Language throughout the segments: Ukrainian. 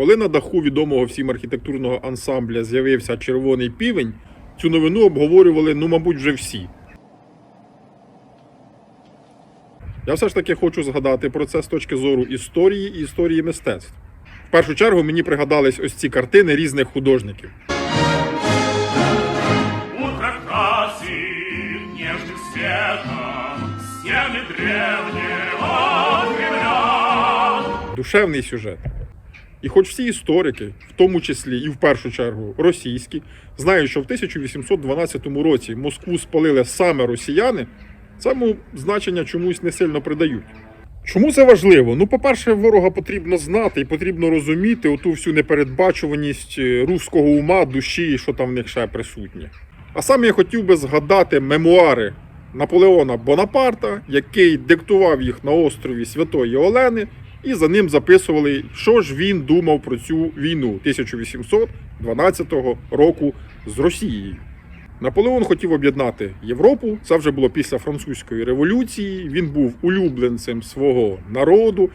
Коли на даху відомого всім архітектурного ансамбля з'явився червоний півень, цю новину обговорювали, ну, мабуть, вже всі. Я все ж таки хочу згадати про це з точки зору історії і історії мистецтв. В першу чергу мені пригадались ось ці картини різних художників. Душевний сюжет. І хоч всі історики, в тому числі і в першу чергу російські, знають, що в 1812 році Москву спалили саме росіяни, цьому значення чомусь не сильно придають. Чому це важливо? Ну, по-перше, ворога потрібно знати і потрібно розуміти оту всю непередбачуваність е, руського ума, душі, що там в них ще присутнє. А саме я хотів би згадати мемуари Наполеона Бонапарта, який диктував їх на острові Святої Олени, і за ним записували, що ж він думав про цю війну 1812 року з Росією. Наполеон хотів об'єднати Європу. Це вже було після французької революції. Він був улюбленцем свого народу,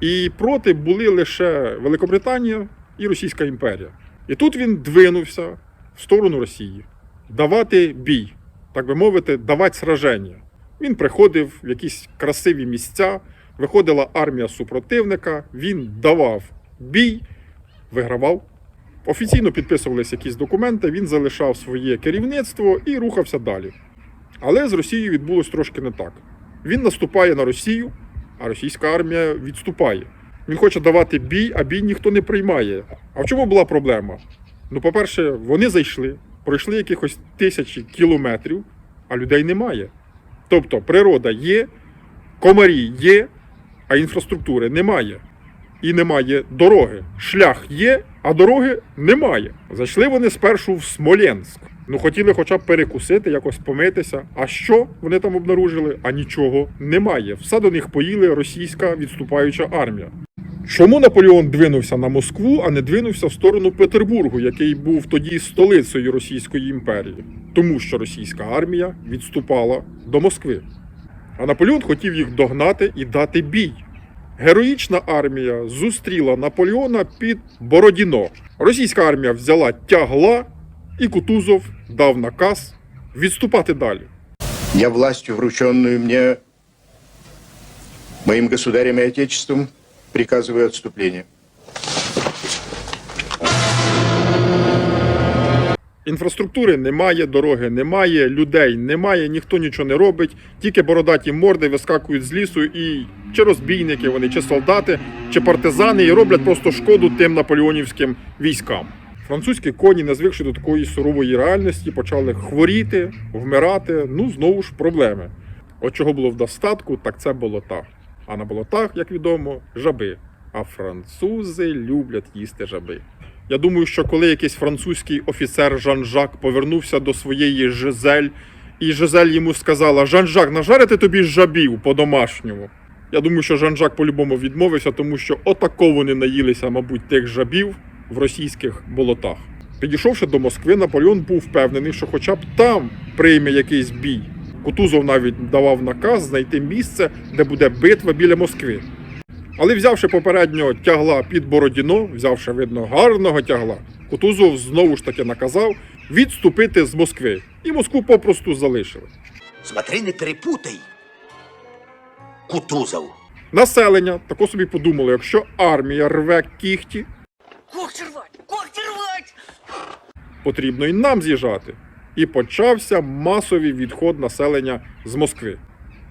і проти були лише Великобританія і Російська імперія. І тут він двинувся в сторону Росії, давати бій, так би мовити, давати сраження. Він приходив в якісь красиві місця, виходила армія супротивника, він давав бій, вигравав. Офіційно підписувалися якісь документи, він залишав своє керівництво і рухався далі. Але з Росією відбулось трошки не так. Він наступає на Росію, а російська армія відступає. Він хоче давати бій, а бій ніхто не приймає. А в чому була проблема? Ну, по-перше, вони зайшли, пройшли якихось тисячі кілометрів, а людей немає. Тобто природа є, комарі є, а інфраструктури немає. І немає дороги. Шлях є, а дороги немає. Зайшли вони спершу в Смоленськ. Ну хотіли хоча б перекусити, якось помитися. А що вони там обнаружили? А нічого немає. Все до них поїли російська відступаюча армія. Чому Наполеон двинувся на Москву, а не двинувся в сторону Петербургу, який був тоді столицею Російської імперії? Тому що російська армія відступала до Москви. А Наполеон хотів їх догнати і дати бій. Героїчна армія зустріла Наполеона під Бородіно. Російська армія взяла тягла, і Кутузов дав наказ відступати далі. Я властью, врученную мне моим государем и отечеством, приказываю отступление. Інфраструктури немає, дороги немає, людей немає, ніхто нічого не робить, тільки бородаті морди вискакують з лісу і чи розбійники вони, чи солдати, чи партизани, і роблять просто шкоду тим наполеонівським військам. Французькі коні, не звикши до такої сурової реальності, почали хворіти, вмирати. Ну знову ж проблеми. От чого було в достатку, так це болота. А на болотах, як відомо, жаби. А французи люблять їсти жаби. Я думаю, що коли якийсь французький офіцер Жан-Жак повернувся до своєї Жизель, і Жизель йому сказала: Жан-Жак, нажарити тобі жабів по-домашньому. Я думаю, що Жан-Жак по-любому відмовився, тому що отако вони наїлися, мабуть, тих жабів в російських болотах. Підійшовши до Москви, Наполеон був впевнений, що хоча б там прийме якийсь бій. Кутузов навіть давав наказ знайти місце, де буде битва біля Москви. Але взявши попереднього тягла під Бородіно, взявши, видно, гарного тягла, Кутузов знову ж таки наказав відступити з Москви. І Москву попросту залишили. Смотри, не перепутай. Кутузов. Населення тако собі подумало, якщо армія рве кіхті, рвать! Рвать! потрібно і нам з'їжджати. І почався масовий відход населення з Москви.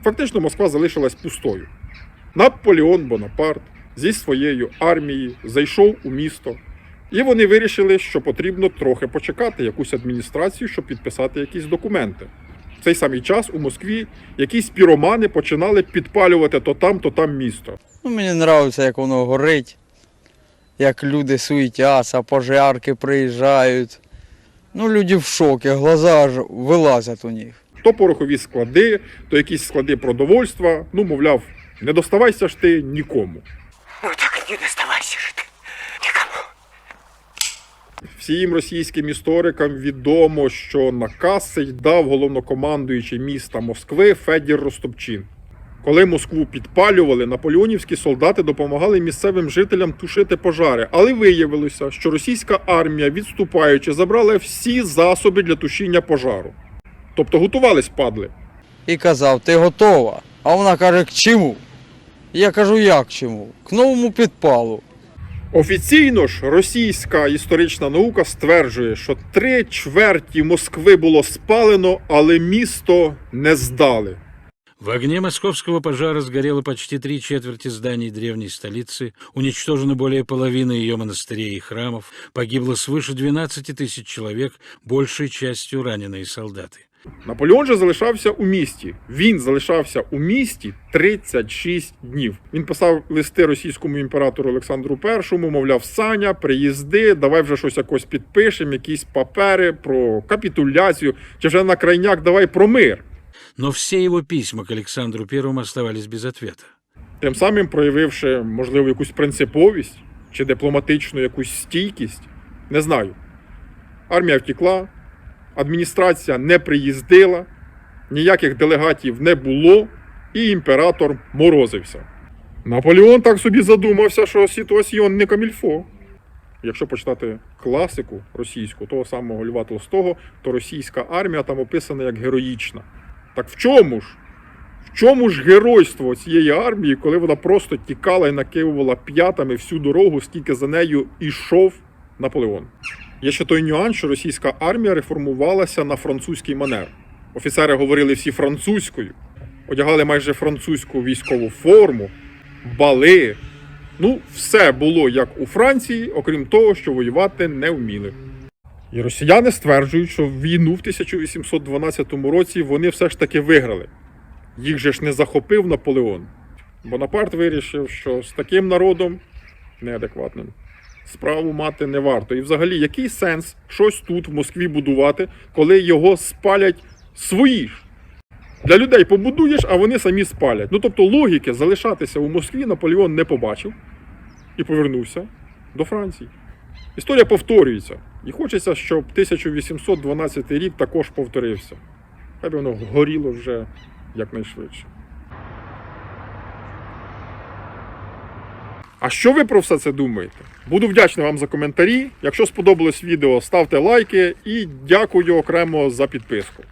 Фактично Москва залишилась пустою. Наполеон Бонапарт зі своєю армією зайшов у місто, і вони вирішили, що потрібно трохи почекати якусь адміністрацію, щоб підписати якісь документи. В цей самий час у Москві якісь піромани починали підпалювати то там, то там місто. Ну, мені подобається, як воно горить, як люди суетяться, пожарки приїжджають. Ну, люди в шокі, глаза аж вилазять у них. то порохові склади, то якісь склади продовольства. Ну, мовляв, не доставайся ж ти нікому. Ну так и не доставайся же ты никому. Всім російським історикам відомо, що наказ цей дав головнокомандуючий міста Москви Федір Ростопчин. Коли Москву підпалювали, наполеонівські солдати допомагали місцевим жителям тушити пожари. Але виявилося, що російська армія, відступаючи, забрала всі засоби для тушіння пожару. Тобто готувались падли. І казав, ти готова? А вона каже, к чому? Я кажу, як чому? К новому підпалу. Офіційно ж російська історична наука стверджує, що три чверті Москви було спалено, але місто не здали. В огне московского пожара сгорело почти три четверти зданий древней столицы, уничтожено более половины ее монастырей и храмов, погибло свыше 12 тысяч человек, большей частью раненые солдаты. Наполеон же залишався у місті. Він залишався у місті 36 днів. Він писав листи російському імператору Олександру І, мовляв, Саня, приїзди, давай вже щось якось підпишемо, якісь папери про капітуляцію, чи вже на крайняк давай про мир. Но все его письма к Александру I оставались без ответа. Тим самим проявивши, можливо, якусь принциповість чи дипломатичну якусь стійкість. Не знаю. Армія втекла, адміністрація не приїздила, ніяких делегатів не було, і імператор морозився. Наполеон так собі задумався, що ситуаціон не камільфо. Якщо почитати класику російську, того самого Льва Толстого, то російська армія там описана як героїчна. Так в чому ж? В чому ж геройство цієї армії, коли вона просто тікала і накивувала п'ятами всю дорогу, скільки за нею ішов Наполеон? Є ще той нюанс, що російська армія реформувалася на французький манер. Офіцери говорили всі французькою, одягали майже французьку військову форму, бали. Ну, все було як у Франції, окрім того, що воювати не вміли. І росіяни стверджують, що війну в 1812 році вони все ж таки виграли. Їх же ж не захопив Наполеон. Бонапарт вирішив, що з таким народом неадекватним справу мати не варто. І взагалі, який сенс щось тут в Москві будувати, коли його спалять свої ж? Для людей побудуєш, а вони самі спалять. Ну тобто логіки залишатися у Москві Наполеон не побачив і повернувся до Франції. Історія повторюється. І хочеться, щоб 1812 рік також повторився. Хай би воно горіло вже якнайшвидше. А що ви про все це думаєте? Буду вдячний вам за коментарі. Якщо сподобалось відео, ставте лайки і дякую окремо за підписку.